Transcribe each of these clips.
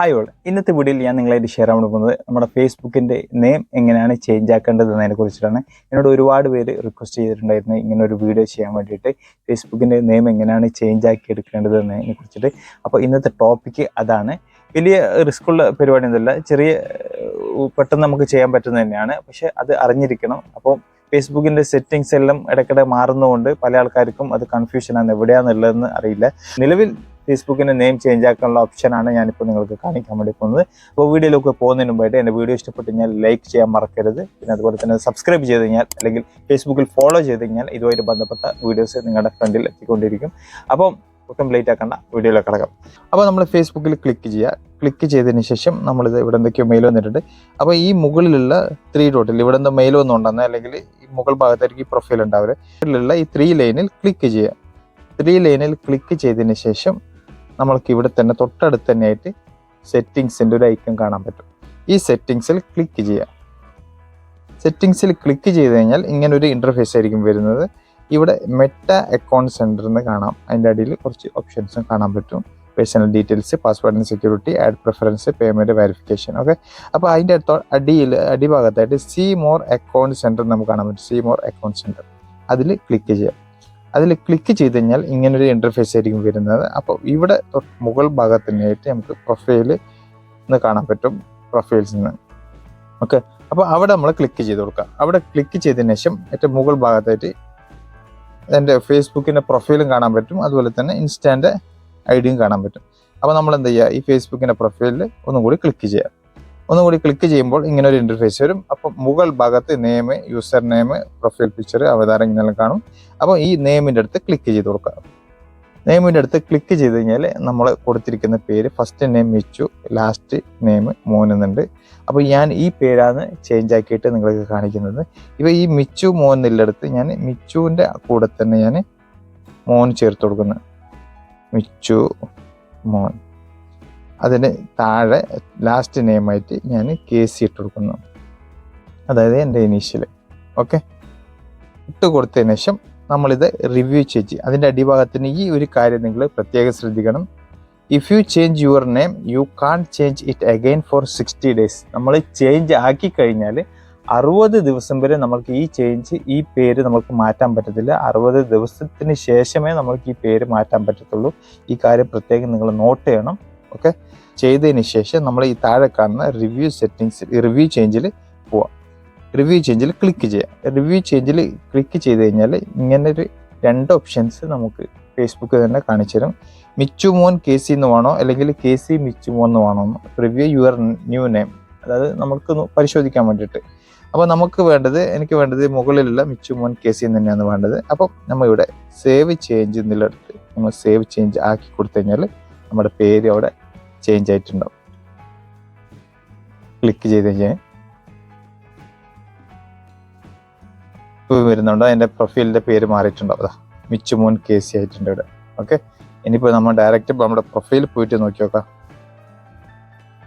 Hi all ഇന്നത്തെ വീഡിയോയിൽ ഞാൻ നിങ്ങളായിട്ട് ഷെയർ ചെയ്യാൻ പോകുന്നത് നമ്മുടെ ഫേസ്ബുക്കിന്റെ നെയിം എങ്ങനെയാണ് ചേഞ്ച് ആക്കേണ്ടത് എന്നതിനെ കുറിച്ചിട്ടാണ്. എന്നോട് ഒരുപാട് പേര് റിക്വസ്റ്റ് ചെയ്തിട്ടുണ്ടായിരുന്നു ഇങ്ങനെ ഒരു വീഡിയോ ചെയ്യാൻ വേണ്ടിയിട്ട്. ഫേസ്ബുക്കിന്റെ നെയിം എങ്ങനെയാണ് ചേഞ്ച് ആക്കി എടുക്കേണ്ടത് എന്നതിനെ കുറിച്ചിട്ട്. അപ്പോൾ ഇന്നത്തെ ടോപ്പിക്ക് അതാണ്. വലിയ റിസ്ക് ഉള്ള പരിപാടി ഒന്നുമില്ല ചെറിയ പെട്ടെന്ന് നമുക്ക് ചെയ്യാൻ പറ്റുന്നത് തന്നെയാണ്. പക്ഷേ അത് അറിഞ്ഞിരിക്കണം. അപ്പോൾ ഫേസ്ബുക്കിന്റെ സെറ്റിങ്സ് എല്ലാം ഇടയ്ക്കിടെ മാറുന്നതുകൊണ്ട് പല ആൾക്കാർക്കും അത് കൺഫ്യൂഷനാണ് എവിടെയാണെന്നുള്ളതെന്ന് അറിയില്ല. നിലവിൽ ഫേസ്ബുക്കിന്റെ നെയിം ചേഞ്ച് ആക്കാനുള്ള ഓപ്ഷനാണ് ഞാനിപ്പോൾ നിങ്ങൾക്ക് കാണിക്കാൻ വേണ്ടി പോകുന്നത്. അപ്പോൾ വീഡിയോയിലൊക്കെ പോകുന്നതിന് മുമ്പായിട്ട് എന്റെ വീഡിയോ ഇഷ്ടപ്പെട്ട് കഴിഞ്ഞാൽ ലൈക്ക് ചെയ്യാൻ മറക്കരുത്. പിന്നെ അതുപോലെ തന്നെ സബ്സ്ക്രൈബ് ചെയ്ത് കഴിഞ്ഞാൽ അല്ലെങ്കിൽ ഫേസ്ബുക്കിൽ ഫോളോ ചെയ്ത് കഴിഞ്ഞാൽ ഇതുമായിട്ട് ബന്ധപ്പെട്ട വീഡിയോസ് നിങ്ങളുടെ ഫ്രണ്ടിൽ എത്തിക്കൊണ്ടിരിക്കും. അപ്പം ഒട്ടും ലേറ്റ് ആക്കണ്ട. വീഡിയോയിലേക്ക് കിടക്കാം. അപ്പോൾ നമ്മൾ ഫേസ്ബുക്കിൽ ക്ലിക്ക് ചെയ്യുക. ക്ലിക്ക് ചെയ്തതിന് ശേഷം നമ്മളിത് ഇവിടെ എന്തൊക്കെയോ മെയിൽ വന്നിട്ടുണ്ട്. അപ്പോൾ ഈ മുകളിലുള്ള ത്രീ ഡോട്ടിൽ ഇവിടെ എന്താ മെയിൽ ഒന്നും അല്ലെങ്കിൽ ഈ മുകൾ ഭാഗത്തായിരിക്കും ഈ പ്രൊഫൈൽ ഉണ്ടാവുക. ഇതിലുള്ള ഈ ത്രീ ലൈനിൽ ക്ലിക്ക് ചെയ്യുക. ത്രീ ലൈനിൽ ക്ലിക്ക് ചെയ്തതിന് ശേഷം നമ്മൾക്ക് ഇവിടെ തന്നെ തൊട്ടടുത്ത് തന്നെ ആയിട്ട് സെറ്റിങ്സിന്റെ ഒരു ഐക്കൺ കാണാൻ പറ്റും. ഈ സെറ്റിങ്സിൽ ക്ലിക്ക് ചെയ്യാം സെറ്റിങ്സിൽ ക്ലിക്ക് ചെയ്ത് കഴിഞ്ഞാൽ ഇങ്ങനെ ഒരു ഇന്റർഫേസ് ആയിരിക്കും വരുന്നത്. ഇവിടെ മെറ്റ അക്കൗണ്ട് സെന്റർ എന്ന് കാണാം. അതിന്റെ അടിയിൽ കുറച്ച് ഓപ്ഷൻസും കാണാൻ പറ്റും. Personal details and security ad preference payment verification okay അപ്പോൾ അതിന്റെ അടുത്ത അടിയിൽ അടിഭാഗത്തായിട്ട് സി മോർ അക്കൗണ്ട് സെന്റർ നമുക്ക് കാണാൻ പറ്റും. സി മോർ അക്കൗണ്ട് സെന്റർ അതിൽ ക്ലിക്ക് ചെയ്യുക. അതിൽ ക്ലിക്ക് ചെയ്ത് കഴിഞ്ഞാൽ ഇങ്ങനൊരു ഇന്റർഫേസ് ആയിരിക്കും വരുന്നത്. അപ്പോൾ ഇവിടെ മുകൾ ഭാഗത്തിനായിട്ട് നമുക്ക് പ്രൊഫൈൽ എന്ന് കാണാൻ പറ്റും പ്രൊഫൈൽസ് നിന്ന് ഓക്കെ അപ്പോൾ അവിടെ നമ്മൾ ക്ലിക്ക് ചെയ്ത് കൊടുക്കുക അവിടെ ക്ലിക്ക് ചെയ്തതിന് ശേഷം ഏറ്റവും മുകൾ ഭാഗത്തായിട്ട് എന്റെ ഫേസ്ബുക്കിന്റെ പ്രൊഫൈലും കാണാൻ പറ്റും. അതുപോലെ തന്നെ ഇൻസ്റ്റാന്റെ ഐ ഡിയും കാണാൻ പറ്റും. അപ്പോൾ നമ്മൾ എന്ത് ചെയ്യുക? ഈ ഫേസ്ബുക്കിന്റെ പ്രൊഫൈലിൽ ഒന്നും കൂടി ക്ലിക്ക് ചെയ്യുക. ഒന്നും കൂടി ക്ലിക്ക് ചെയ്യുമ്പോൾ ഇങ്ങനെ ഒരു ഇന്റർഫേസ് വരും. അപ്പം മുകൾ ഭാഗത്ത് name user name profile picture അവതാരം ഇങ്ങനെ കാണും. അപ്പോൾ ഈ നെയിമിന്റെ അടുത്ത് ക്ലിക്ക് ചെയ്ത് കൊടുക്കുക. നെയിമിന്റെ അടുത്ത് ക്ലിക്ക് ചെയ്ത് കഴിഞ്ഞാൽ നമ്മൾ കൊടുത്തിരിക്കുന്ന പേര് first name Michu last name Mon എന്നുണ്ട്. അപ്പോൾ ഞാൻ ഈ പേരാണ് ചേഞ്ച് ആക്കിയിട്ട് നിങ്ങൾക്ക് കാണിക്കുന്നത്. ഇപ്പോൾ ഈ മിച്ചു മോൻ എന്നുള്ളിടത്ത് ഞാൻ മിച്ചുവിന്റെ കൂടെ തന്നെ ഞാൻ മോൻ ചേർത്ത് കൊടുക്കുന്നു. മിച്ചു മോൻ അതിന് താഴെ ലാസ്റ്റ് നെയിമായിട്ട് ഞാൻ കെ സി ഇട്ട് കൊടുക്കുന്നു. അതായത് എന്റെ ഇനീഷ്യൽ ഓക്കെ ഇട്ട് കൊടുത്തതിന് ശേഷം നമ്മളിത് റിവ്യൂ ചെയ്ത് അതിന്റെ അടിഭാഗത്തിന് ഈ ഒരു കാര്യം നിങ്ങൾ പ്രത്യേകം ശ്രദ്ധിക്കണം. If you change your name you can't change it again for sixty days നമ്മൾ ചേഞ്ച് ആക്കി കഴിഞ്ഞാൽ അറുപത് ദിവസം വരെ നമ്മൾക്ക് ഈ ചേഞ്ച് ഈ പേര് നമുക്ക് മാറ്റാൻ പറ്റത്തില്ല. അറുപത് ദിവസത്തിന് ശേഷമേ നമ്മൾക്ക് ഈ പേര് മാറ്റാൻ പറ്റത്തുള്ളൂ. ഈ കാര്യം പ്രത്യേകം നിങ്ങൾ നോട്ട് ചെയ്യണം. ഓക്കെ ചെയ്തതിന് ശേഷം നമ്മൾ ഈ താഴെ കാണുന്ന റിവ്യൂ സെറ്റിങ്സ് റിവ്യൂ ചേഞ്ചിൽ പോവാം. റിവ്യൂ ചേഞ്ചിൽ ക്ലിക്ക് ചെയ്യാം. റിവ്യൂ ചേഞ്ചിൽ ക്ലിക്ക് ചെയ്ത് കഴിഞ്ഞാൽ ഇങ്ങനെ രണ്ട് ഓപ്ഷൻസ് നമുക്ക് ഫേസ്ബുക്ക് തന്നെ കാണിച്ചു തരും. മിച്ചു മോൻ കെ സി എന്ന് വേണോ? അല്ലെങ്കിൽ കെ സി മിച്ചു മോൻ എന്ന് വേണോ? എന്ന് റിവ്യൂ യുവർ ന്യൂ നെയിം അതായത് നമുക്ക് പരിശോധിക്കാൻ വേണ്ടിയിട്ട്. അപ്പോൾ നമുക്ക് വേണ്ടത് എനിക്ക് വേണ്ടത് മുകളിലുള്ള മിച്ചു മോൻ കെ സി തന്നെയാണ് വേണ്ടത്. അപ്പം നമ്മൾ ഇവിടെ സേവ് ചേഞ്ച് എന്നുള്ളിടത്ത് നമ്മൾ സേവ് ചേഞ്ച് ആക്കി കൊടുത്തു കഴിഞ്ഞാൽ നമ്മുടെ പേര് അവിടെ ചേഞ്ച് ആയിട്ടുണ്ടാവും. ക്ലിക്ക് ചെയ്ത് കഴിഞ്ഞാൽ വരുന്നുണ്ട്. അതിന്റെ പ്രൊഫൈലിന്റെ പേര് മാറിയിട്ടുണ്ടാവും. അതാ മിച്ചുമോൻ കെ സി ആയിട്ടുണ്ട് ഇവിടെ. ഓക്കെ ഇനിയിപ്പോൾ നമ്മൾ ഡയറക്റ്റ് നമ്മുടെ പ്രൊഫൈൽ പോയിട്ട് നോക്കി നോക്കാം.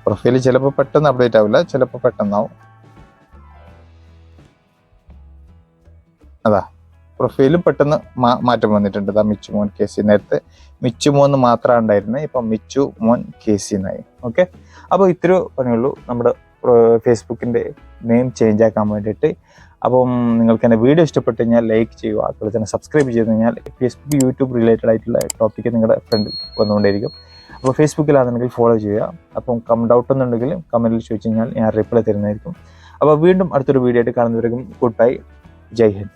പ്രൊഫൈൽ ചിലപ്പോൾ പെട്ടെന്ന് അപ്ഡേറ്റ് ആവില്ല ചിലപ്പോൾ പെട്ടെന്നാവും. അതാ പ്രൊഫൈലും പെട്ടെന്ന് മാറ്റം വന്നിട്ടുണ്ട്. ഇതാ മിച്ചു മോൻ കെ സി നേരത്തെ മിച്ചു മോൻ മാത്രമാണ് ഉണ്ടായിരുന്നത് ഇപ്പം മിച്ചു മോൻ കെ സി എന്നായി ഓക്കെ? അപ്പോൾ ഇത്രയോ പണിയുള്ളൂ നമ്മുടെ ഫേസ്ബുക്കിന്റെ നെയിം ചേഞ്ച് ആക്കാൻ വേണ്ടിയിട്ട്. അപ്പം നിങ്ങൾക്ക് എന്റെ വീഡിയോ ഇഷ്ടപ്പെട്ട് കഴിഞ്ഞാൽ ലൈക്ക് ചെയ്യുക. അതുപോലെ തന്നെ സബ്സ്ക്രൈബ് ചെയ്ത് കഴിഞ്ഞാൽ ഫേസ്ബുക്ക് യൂട്യൂബ് റിലേറ്റഡ് ആയിട്ടുള്ള ടോപ്പിക്ക് നിങ്ങളുടെ ഫ്രണ്ട് വന്നുകൊണ്ടിരിക്കും അപ്പോൾ ഫേസ്ബുക്കിലാണെങ്കിൽ ഫോളോ ചെയ്യുക. അപ്പം കം ഡൗട്ട് എന്നുണ്ടെങ്കിൽ കമന്റിൽ ചോദിച്ചു കഴിഞ്ഞാൽ ഞാൻ റിപ്ലൈ തരുന്നതായിരിക്കും. അപ്പോൾ വീണ്ടും അടുത്തൊരു വീഡിയോ ആയിട്ട് കാണുന്നവരെയും ഗുഡ് ബൈ ജയ് ഹിന്ദ്.